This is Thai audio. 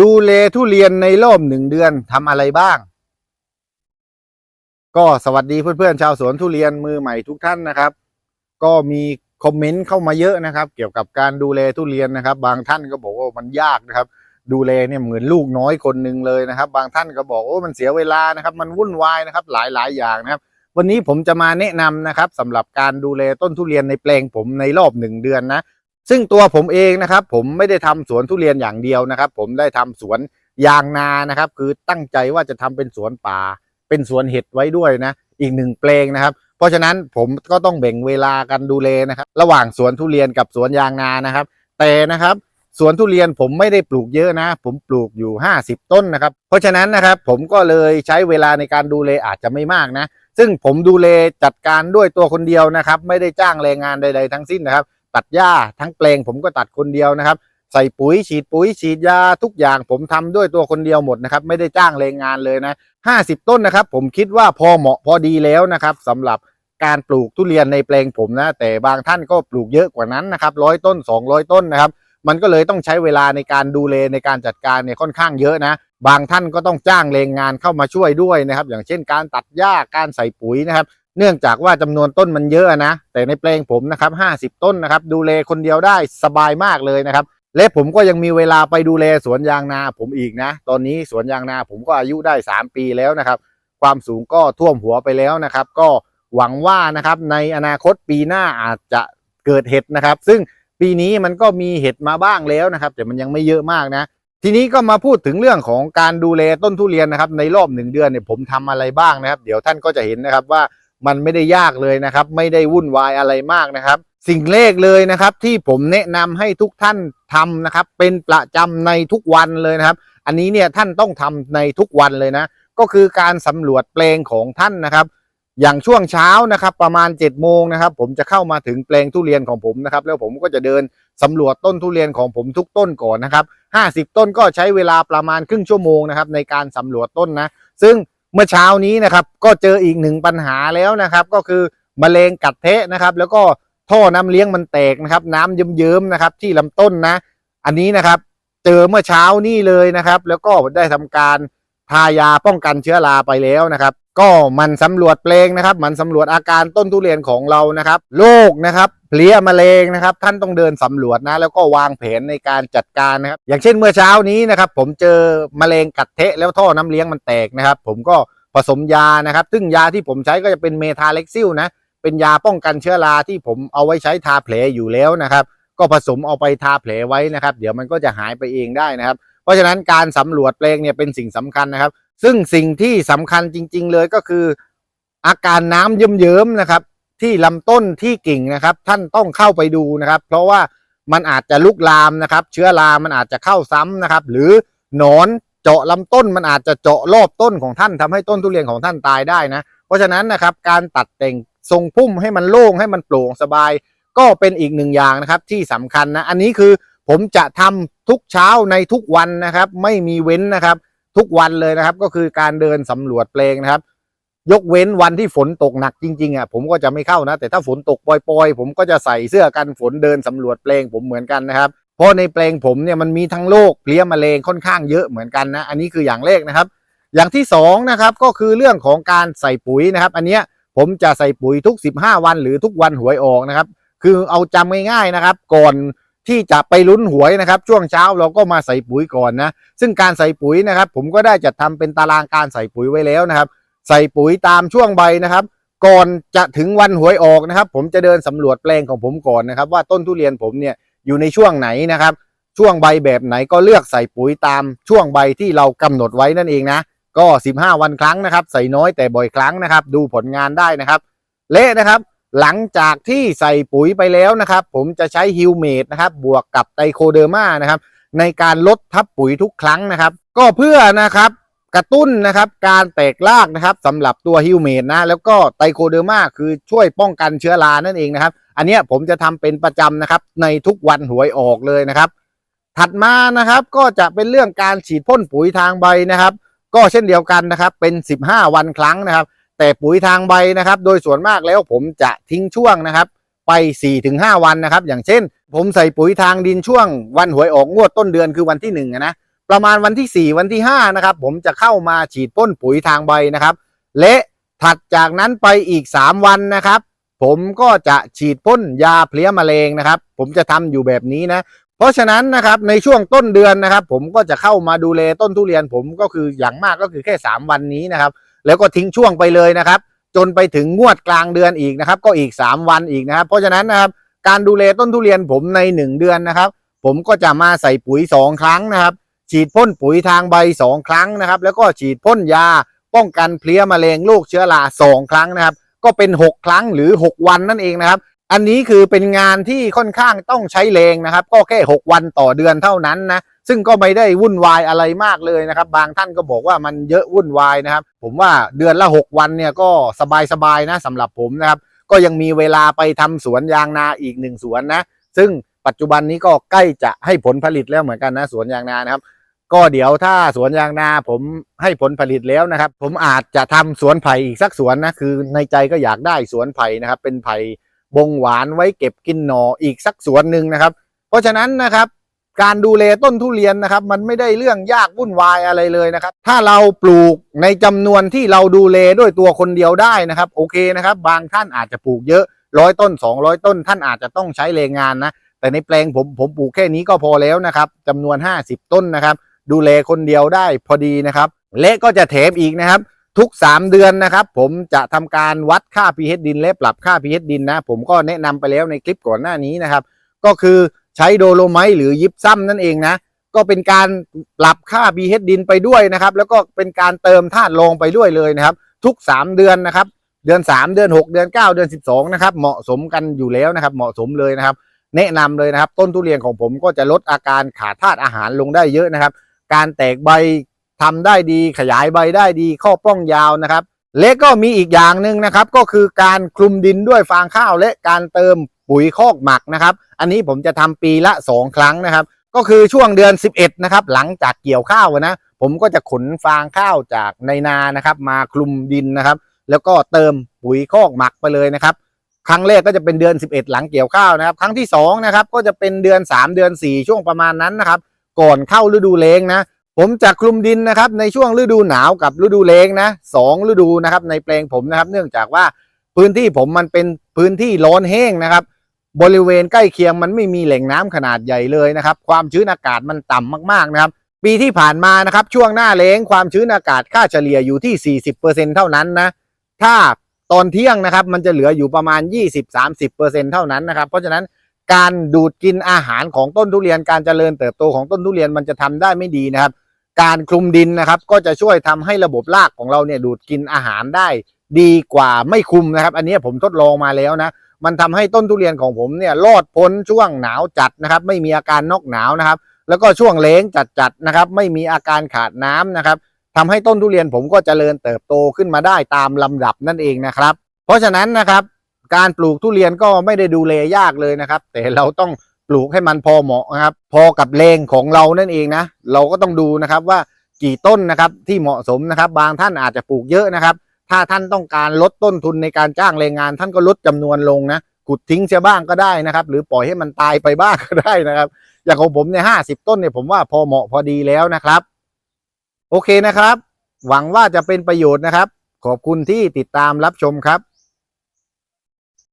ดูแลทุเรียนในรอบหนึ่งเดือนทำอะไรบ้าง ก็สวัสดีเพื่อนๆชาวสวนทุเรียนมือใหม่ทุกท่านนะครับ ก็มีคอมเมนต์เข้ามาเยอะนะครับ เกี่ยวกับการดูแลทุเรียนนะครับ บางท่านก็บอกว่ามันยากนะครับ ดูแลเนี่ยเหมือนลูกน้อยคนหนึ่งเลยนะครับ บางท่านก็บอกโอ้มันเสียเวลานะครับ มันวุ่นวายนะครับ หลายๆอย่างนะครับ วันนี้ผมจะมาแนะนำนะครับสำหรับการดูแลต้นทุเรียนในแปลงผมในรอบหนึ่งเดือนนะ ซึ่งตัวผมเองนะครับ ผมไม่ได้ทำสวนทุเรียนอย่างเดียวนะครับ ผมได้ทำสวนยางนานะครับ คือตั้งใจว่าจะทำเป็นสวนป่า เป็นสวนเห็ดไว้ด้วยนะ อีกหนึ่งแปลงนะครับ เพราะฉะนั้นผมก็ต้องแบ่งเวลากันดูแลนะครับ ระหว่างสวนทุเรียนกับสวนยางนานะครับ แต่นะครับสวนทุเรียนผมไม่ได้ปลูกเยอะนะ ผมปลูกอยู่ 50 ต้นนะครับ เพราะฉะนั้นนะครับผมก็เลยใช้เวลาในการดูแลอาจจะไม่มากนะ ซึ่งผมดูแลจัดการด้วยตัวคนเดียวนะครับ ไม่ได้จ้างแรงงานใด ๆ ทั้งสิ้นนะครับ ตัดหญ้าทั้งแปลงผมก็ตัดคนเดียวนะครับ ใส่ปุ๋ยฉีดปุ๋ยฉีดยาทุกอย่างผมทำด้วยตัวคนเดียวหมดนะครับ ไม่ได้จ้างแรงงานเลยนะ50ต้นนะครับ ผมคิดว่าพอเหมาะพอดีแล้วนะครับสำหรับการปลูกทุเรียนในแปลงผมนะ แต่บางท่านก็ปลูกเยอะกว่านั้นนะครับร้อยต้น 200 ต้นนะครับ มันก็เลยต้องใช้เวลาในการดูแลในการจัดการเนี่ยค่อนข้างเยอะนะ บางท่านก็ต้องจ้างแรงงานเข้ามาช่วยด้วยนะครับ อย่างเช่นการตัดหญ้าการใส่ปุ๋ยนะครับ เนื่องจากว่าจำนวนต้นมันเยอะนะ แต่ในแปลงผมนะครับ50ต้นนะครับ ดูแลคนเดียวได้สบายมากเลยนะครับ และผมก็ยังมีเวลาไปดูแลสวนยางนาผมอีกนะ ตอนนี้สวนยางนาผมก็อายุได้3ปีแล้วนะครับ ความสูงก็ท่วมหัวไปแล้วนะครับ ก็หวังว่านะครับในอนาคตปีหน้าอาจจะเกิดเห็ดนะครับ ซึ่งปีนี้มันก็มีเห็ดมาบ้างแล้วนะครับ แต่มันยังไม่เยอะมากนะ ทีนี้ก็มาพูดถึงเรื่องของการดูแลต้นทุเรียนนะครับ ในรอบหนึ่งเดือนเนี่ยผมทำอะไรบ้างนะครับ เดี๋ยวท่านก็จะเห็นนะครับว่า มันไม่ได้ยากเลยนะครับ ไม่ได้วุ่นวายอะไรมากนะครับ สิ่งแรกเลยนะครับ ที่ผมแนะนำให้ทุกท่านทำนะครับ เป็นประจำในทุกวันเลยนะครับ อันนี้เนี่ยท่านต้องทำในทุกวันเลยนะ ก็คือการสำรวจแปลงของท่านนะครับ อย่างช่วงเช้านะครับ ประมาณ7จ็ดโมงนะครับ ผมจะเข้ามาถึงแปลงทุเรียนของผมนะครับ แล้วผมก็จะเดินสำรวจต้นทุเรียนของผมทุกต้นก่อนนะครับ50 ต้นก็ใช้เวลาประมาณครึ่งชั่วโมงนะครับในการสำรวจต้นนะ ซึ่ง เมื่อเช้านี้นะครับ ก็เจออีกหนึ่งปัญหาแล้วนะครับ ก็คือมแมลงกัดเทะนะครับ แล้วก็ท่อน้ำเลี้ยงมันแตกนะครับ น้ำเยิ้มๆนะครับ ที่ลำต้นนะ อันนี้นะครับ เจอเมื่อเช้านี่เลยนะครับ แล้วก็ได้ทำการ ทายาป้องกันเชื้อราไปแล้วนะครับ ก็มันสำรวจแปลงนะครับ มันสำรวจอาการต้นทุเรียนของเรานะครับโรคนะครับเพลี้ยแมลงนะครับ ท่านต้องเดินสำรวจนะ แล้วก็วางแผนในการจัดการนะครับ อย่างเช่นเมื่อเช้านี้นะครับ ผมเจอแมลงกัดเทะแล้วท่อน้ำเลี้ยงมันแตกนะครับ ผมก็ผสมยานะครับ ซึ่งยาที่ผมใช้ก็จะเป็นเมทาเล็กซิลนะเป็นยาป้องกันเชื้อราที่ผมเอาไว้ใช้ทาแผลอยู่แล้วนะครับ ก็ผสมเอาไปทาแผลไว้นะครับ เดี๋ยวมันก็จะหายไปเองได้นะครับ เพราะฉะนั้นการสำรวจแปลงเนี่ยเป็นสิ่งสำคัญนะครับ ซึ่งสิ่งที่สำคัญจริง ๆ เลยก็คือ อาการน้ำเยิ้มๆนะครับ ที่ลำต้นที่กิ่งนะครับ ท่านต้องเข้าไปดูนะครับ เพราะว่ามันอาจจะลุกลามนะครับ เชื้อรามันอาจจะเข้าซ้ำนะครับ หรือหนอนเจาะลำต้นมันอาจจะเจาะรอบต้นของท่านทำให้ต้นทุเรียนของท่านตายได้นะ เพราะฉะนั้นนะครับการตัดแต่งทรงพุ่มให้มันโล่งให้มันโปร่งสบาย ก็เป็นอีกหนึ่งอย่างนะครับที่สำคัญนะ อันนี้คือผมจะทำ ทุกเช้าในทุกวันนะครับ ไม่มีเว้นนะครับ ทุกวันเลยนะครับ ก็คือการเดินสำรวจแปลงนะครับ ยกเว้นวันที่ฝนตกหนักจริงๆอะผมก็จะไม่เข้านะ แต่ถ้าฝนตกปล่อยๆ ผมก็จะใส่เสื้อกันฝนเดินสำรวจแปลงผมเหมือนกันนะครับ เพราะในแปลงผมเนี่ยมันมีทั้งโรคเพลี้ยแมลงค่อนข้างเยอะเหมือนกันนะอันนี้คืออย่างแรกนะครับ อย่างที่สองนะครับก็คือเรื่องของการใส่ปุ๋ยนะครับ อันเนี้ยผมจะใส่ปุ๋ยทุก 15 วันหรือทุกวันหวยออกนะครับ คือเอาจำง่ายๆนะครับ ก่อน ที่จะไปลุ้นหวยนะครับ ช่วงเช้าเราก็มาใส่ปุ๋ยก่อนนะ ซึ่งการใส่ปุ๋ยนะครับ ผมก็ได้จัดทำเป็นตารางการใส่ปุ๋ยไว้แล้วนะครับ ใส่ปุ๋ยตามช่วงใบนะครับ ก่อนจะถึงวันหวยออกนะครับ ผมจะเดินสำรวจแปลงของผมก่อนนะครับ ว่าต้นทุเรียนผมเนี่ยอยู่ในช่วงไหนนะครับ ช่วงใบแบบไหนก็เลือกใส่ปุ๋ยตามช่วงใบที่เรากำหนดไว้นั่นเองนะ ก็ 15 วันครั้งนะครับ ใส่น้อยแต่บ่อยครั้งนะครับ ดูผลงานได้นะครับ เละนะครับ หลังจากที่ใส่ปุ๋ยไปแล้วนะครับ ผมจะใช้ฮิวเมดนะครับ บวกกับไตโคเดอร์มานะครับ ในการลดทับปุ๋ยทุกครั้งนะครับ ก็เพื่อนะครับกระตุ้นนะครับการแตกรากนะครับสำหรับตัวฮิวเมดนะ แล้วก็ไตโคเดอร์มาคือช่วยป้องกันเชื้อรานั่นเองนะครับ อันนี้ผมจะทำเป็นประจำนะครับ ในทุกวันหวยออกเลยนะครับ ถัดมานะครับก็จะเป็นเรื่องการฉีดพ่นปุ๋ยทางใบนะครับ ก็เช่นเดียวกันนะครับเป็น 15 วันครั้งนะครับ แต่ปุ๋ยทางใบนะครับ โดยส่วนมากแล้วผมจะทิ้งช่วงนะครับ ไป 4-5 วันนะครับ อย่างเช่น ผมใส่ปุ๋ยทางดินช่วง วันหวยออกงวดต้นเดือนคือวันที่1นะประมาณวันที่ 4 วันที่5นะครับผมจะเข้ามาฉีดพ่นปุ๋ยทางใบนะครับ และถัดจากนั้นไปอีก 3 วันนะครับ ผมก็จะฉีดพ่นยาเพลี้ยแมลงนะครับ ผมจะทำอยู่แบบนี้นะเพราะฉะนั้นนะครับในช่วงต้นเดือนนะครับ ผมก็จะเข้ามาดูแลต้นทุเรียนผมก็คืออย่างมากก็คือแค่ 3 วันนี้นะครับ แล้วก็ทิ้งช่วงไปเลยนะครับ จนไปถึงงวดกลางเดือนอีกนะครับ ก็อีก 3 วันอีกนะครับ เพราะฉะนั้นนะครับการดูแลต้นทุเรียนผมใน 1 เดือนนะครับ ผมก็จะมาใส่ปุ๋ย 2 ครั้งนะครับ ฉีดพ่นปุ๋ยทางใบ 2 ครั้งนะครับ แล้วก็ฉีดพ่นยา ป้องกันเพลี้ยแมลงโรคเชื้อรา2 ครั้งนะครับ ก็เป็น 6 ครั้งหรือ 6 วันนั่นเองนะครับ อันนี้คือเป็นงานที่ค่อนข้างต้องใช้แรงนะครับ ก็แค่ 6 วันต่อเดือนเท่านั้นนะ ซึ่งก็ไม่ได้วุ่นวายอะไรมากเลยนะครับ บางท่านก็บอกว่ามันเยอะวุ่นวายนะครับ ผมว่าเดือนละ 6 วันเนี่ยก็สบายๆนะสำหรับผมนะครับ ก็ยังมีเวลาไปทำสวนยางนาอีกหนึ่งสวนนะ ซึ่งปัจจุบันนี้ก็ใกล้จะให้ผลผลิตแล้วเหมือนกันนะสวนยางนานะครับ ก็เดี๋ยวถ้าสวนยางนาผมให้ผลผลิตแล้วนะครับ ผมอาจจะทำสวนไผ่อีกสักสวนนะคือในใจก็อยากได้สวนไผ่นะครับ เป็นไผ่บงหวานไว้เก็บกินหน่ออีกสักสวนหนึ่งนะครับ เพราะฉะนั้นนะครับ การดูแลต้นทุเรียนนะครับ มันไม่ได้เรื่องยากวุ่นวายอะไรเลยนะครับ ถ้าเราปลูกในจำนวนที่เราดูแลด้วยตัวคนเดียวได้นะครับ โอเคนะครับ บางท่านอาจจะปลูกเยอะร้อยต้น 200 ต้น ท่านอาจจะต้องใช้แรงงานนะ แต่ในแปลงผมผมปลูกแค่นี้ก็พอแล้วนะครับจำนวน 50 ต้นนะครับ ดูแลคนเดียวได้พอดีนะครับ และก็จะแถมอีกนะครับ ทุก 3 เดือนนะครับ ผมจะทำการวัดค่า pH ดินและปรับค่า pH ดินนะ ผมก็แนะนำไปแล้วในคลิปก่อนหน้านี้นะครับ ก็คือ ใช้โดโลไมต์หรือยิปซัมนั่นเองนะ ก็เป็นการปรับค่า pH ดินไปด้วยนะครับ แล้วก็เป็นการเติมธาตุรองไปด้วยเลยนะครับ ทุก 3 เดือนนะครับ เดือน 3 เดือน 6 เดือน 9 เดือน 12 นะครับ เหมาะสมกันอยู่แล้วนะครับ เหมาะสมเลยนะครับ แนะนำเลยนะครับ ต้นทุเรียนของผมก็จะลดอาการขาดธาตุอาหารลงได้เยอะนะครับ การแตกใบทำได้ดีขยายใบได้ดีข้อป้องยาวนะครับและก็มีอีกอย่างหนึ่งนะครับ ก็คือการคลุมดินด้วยฟางข้าวและการเติม ปุ๋ยคอกหมักนะครับ อันนี้ผมจะทำปีละ 2 ครั้งนะครับ ก็คือช่วงเดือน 11 นะครับ หลังจากเกี่ยวข้าวนะ ผมก็จะขนฟางข้าวจากในนานะครับ มาคลุมดินนะครับ แล้วก็เติมปุ๋ยคอกหมักไปเลยนะครับ ครั้งแรกก็จะเป็นเดือน 11 หลังเกี่ยวข้าวนะครับ ครั้งที่2นะครับก็จะเป็นเดือน 3 เดือน 4 ช่วงประมาณนั้นนะครับ ก่อนเข้าฤดูแล้งนะผมจะคลุมดินนะครับในช่วงฤดูหนาวกับฤดูแล้งนะสองฤดูนะครับในแปลงผมนะครับ เนื่องจากว่าพื้นที่ผมมันเป็นพื้นที่ร้อนแห้งนะครับ บริเวณใกล้เคียงมันไม่มีแหล่งน้ำขนาดใหญ่เลยนะครับ ความชื้นอากาศมันต่ำมากๆนะครับ ปีที่ผ่านมานะครับ ช่วงหน้าแล้งความชื้นอากาศค่าเฉลี่ยอยู่ที่ 40%เท่านั้นนะ ถ้าตอนเที่ยงนะครับ มันจะเหลืออยู่ประมาณ 20-30%เท่านั้นนะครับ เพราะฉะนั้นการดูดกินอาหารของต้นทุเรียนการเจริญเติบโตของต้นทุเรียนมันจะทำได้ไม่ดีนะครับ การคลุมดินนะครับ ก็จะช่วยทำให้ระบบรากของเราเนี่ยดูดกินอาหารได้ ดีกว่าไม่คลุมนะครับ อันนี้ผมทดลองมาแล้วนะ มันทำให้ต้นทุเรียนของผมเนี่ยรอดพ้นช่วงหนาวจัดนะครับ ไม่มีอาการนอกหนาวนะครับ แล้วก็ช่วงเล้งจัดๆนะครับ ไม่มีอาการขาดน้ำนะครับทำให้ต้นทุเรียนผมก็เจริญเติบโตขึ้นมาได้ตามลำดับนั่นเองนะครับ เพราะฉะนั้นนะครับการปลูกทุเรียนก็ไม่ได้ดูแลยากเลยนะครับ แต่เราต้องปลูกให้มันพอเหมาะนะครับ พอกับแรงของเรานั่นเองนะ เราก็ต้องดูนะครับว่ากี่ต้นนะครับที่เหมาะสมนะครับ บางท่านอาจจะปลูกเยอะนะครับ ถ้าท่านต้องการลดต้นทุนในการจ้างแรงงาน ท่านก็ลดจำนวนลงนะขุดทิ้งเสียบ้างก็ได้นะครับ หรือปล่อยให้มันตายไปบ้างก็ได้นะครับ อย่างของผมเนี่ยห้าสิบต้นเนี่ยผมว่าพอเหมาะพอดีแล้วนะครับ โอเคนะครับ หวังว่าจะเป็นประโยชน์นะครับ ขอบคุณที่ติดตามรับชมครับ